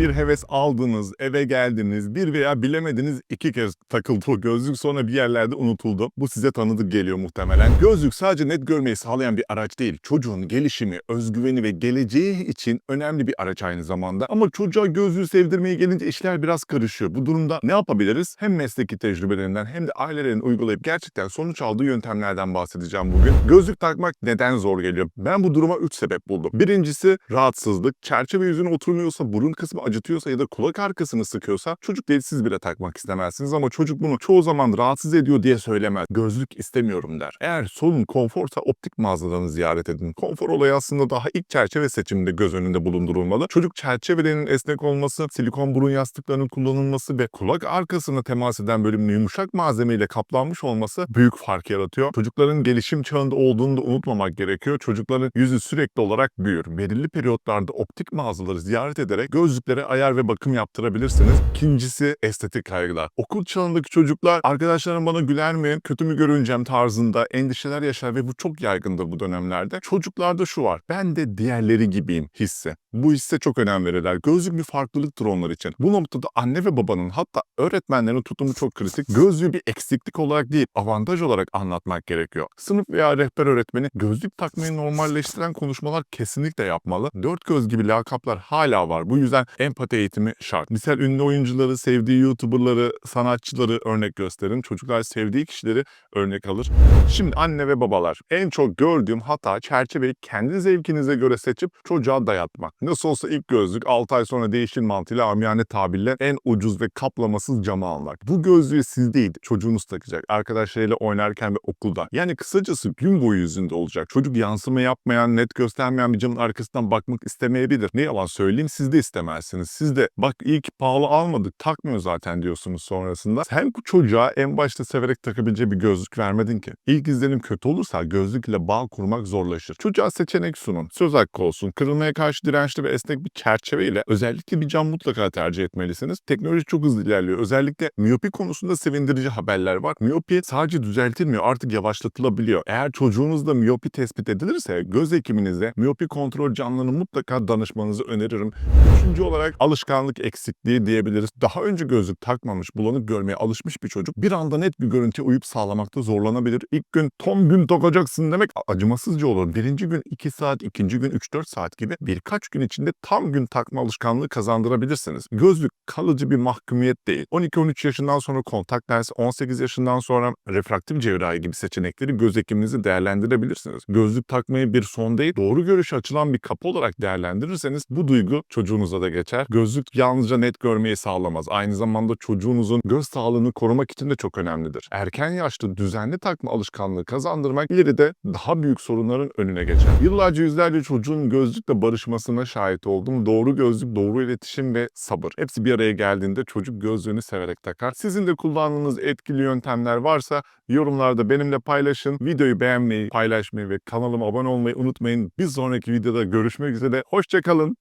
bir heves aldınız, eve geldiniz, bir veya bilemediniz iki kez takıldı o gözlük sonra bir yerlerde unutuldu. Bu size tanıdık geliyor muhtemelen. Gözlük sadece net görmeyi sağlayan bir araç değil. Çocuğun gelişimi, özgüveni ve geleceği için önemli bir araç aynı zamanda. Ama çocuğa gözlüğü sevdirmeye gelince işler biraz karışıyor. Bu durumda ne yapabiliriz? Hem mesleki tecrübelerinden hem de ailelerin uygulayıp gerçekten sonuç aldığı yöntemlerden bahsedeceğim bugün. Gözlük takmak neden zor geliyor? Ben bu duruma 3 sebep buldum. Birincisi rahatsızlık. Çerçeve yüzüne oturmuyorsa, burun kısmı acıtıyorsa ya da kulak arkasını sıkıyorsa çocuk delisiz bile takmak istemezsiniz ama çocuk bunu çoğu zaman rahatsız ediyor diye söylemez. Gözlük istemiyorum der. Eğer sorun konforsa optik mağazalarını ziyaret edin. Konfor olayı aslında daha ilk çerçeve seçiminde göz önünde bulundurulmalı. Çocuk çerçevelerinin esnek olması, silikon burun yastıklarının kullanılması ve kulak arkasına temas eden bölümün yumuşak malzemeyle kaplanmış olması büyük fark yaratıyor. Çocukların gelişim çağında olduğunu da unutmamak gerekiyor. Çocukların yüzü sürekli olarak büyür. Belirli periyotlarda optik mağazaları ziyaret ederek gözlüklere ayar ve bakım yaptırabilirsiniz. İkincisi estetik kaygılar. Okul çağındaki çocuklar arkadaşlarım bana güler mi, kötü mü görüneceğim tarzında endişeler yaşar ve bu çok yaygındır bu dönemlerde. Çocuklarda şu var. Ben de diğerleri gibiyim hissi. Bu hisse çok önem verirler. Gözlük bir farklılıktır onlar için. Bu noktada anne ve babanın hatta öğretmenlerin tutumu çok kritik. Gözlüğü bir eksiklik olarak değil, avantaj olarak anlatmak gerekiyor. Sınıf veya rehber öğretmeni gözlük takmayı normalleştiren konuşmalar kesinlikle yapmalı. Dört göz gibi lakaplar hala var. Bu yüzden empati eğitimi şart. Misal ünlü oyuncuları, sevdiği YouTuber'ları, sanatçıları örnek gösterin. Çocuklar sevdiği kişileri örnek alır. Şimdi anne ve babalar en çok gördüğüm hata çerçeveyi kendi zevkinize göre seçip çocuğa dayatmak. Nasıl olsa ilk gözlük 6 ay sonra değişir mantığıyla amiyane tabirle en ucuz ve kaplamasız camı almak. Bu gözlüğü siz değil çocuğunuz takacak. Arkadaşlarıyla oynarken ve okulda. Yani kısacası gün boyu yüzünde olacak. Çocuk yansıma yapmayan, net göstermeyen bir camın arkasından bakmak istemeyebilir. Ne yalan söyleyeyim siz de istemezsiniz. Siz de bak ki pahalı almadık takmıyor zaten diyorsunuz sonrasında. Sen bu çocuğa en başta severek takabileceği bir gözlük vermedin ki. İlk izlenim kötü olursa gözlük ile bağ kurmak zorlaşır. Çocuğa seçenek sunun. Söz hakkı olsun. Kırılmaya karşı dirençli ve esnek bir çerçeve ile özellikle bir cam mutlaka tercih etmelisiniz. Teknoloji çok hızlı ilerliyor. Özellikle miyopi konusunda sevindirici haberler var. Miyopi sadece düzeltilmiyor artık yavaşlatılabiliyor. Eğer çocuğunuzda miyopi tespit edilirse göz hekiminize miyopi kontrol canlını mutlaka danışmanızı öneririm. Üçüncü olarak alışkanlık eksikliği diyebiliriz. Daha önce gözlük takmamış, bulanık görmeye alışmış bir çocuk bir anda net bir görüntüye uyup sağlamakta zorlanabilir. İlk gün tam gün takacaksın demek acımasızca olur. Birinci gün 2 saat, ikinci gün 3-4 saat gibi birkaç gün içinde tam gün takma alışkanlığı kazandırabilirsiniz. Gözlük kalıcı bir mahkumiyet değil. 12-13 yaşından sonra kontak lens, 18 yaşından sonra refraktif cerrahi gibi seçenekleri göz hekiminizi değerlendirebilirsiniz. Gözlük takmayı bir son değil, doğru görüşe açılan bir kapı olarak değerlendirirseniz bu duygu çocuğunuza da geçer. Gözlük yalnızca net görmeyi sağlamaz. Aynı zamanda çocuğunuzun göz sağlığını korumak için de çok önemlidir. Erken yaşta düzenli takma alışkanlığı kazandırmak ileride daha büyük sorunların önüne geçer. Yıllarca yüzlerce çocuğun gözlükle barışmasına şahit oldum. Doğru gözlük, doğru iletişim ve sabır. Hepsi bir araya geldiğinde çocuk gözlüğünü severek takar. Sizin de kullandığınız etkili yöntemler varsa yorumlarda benimle paylaşın. Videoyu beğenmeyi, paylaşmayı ve kanalıma abone olmayı unutmayın. Bir sonraki videoda görüşmek üzere. Hoşçakalın.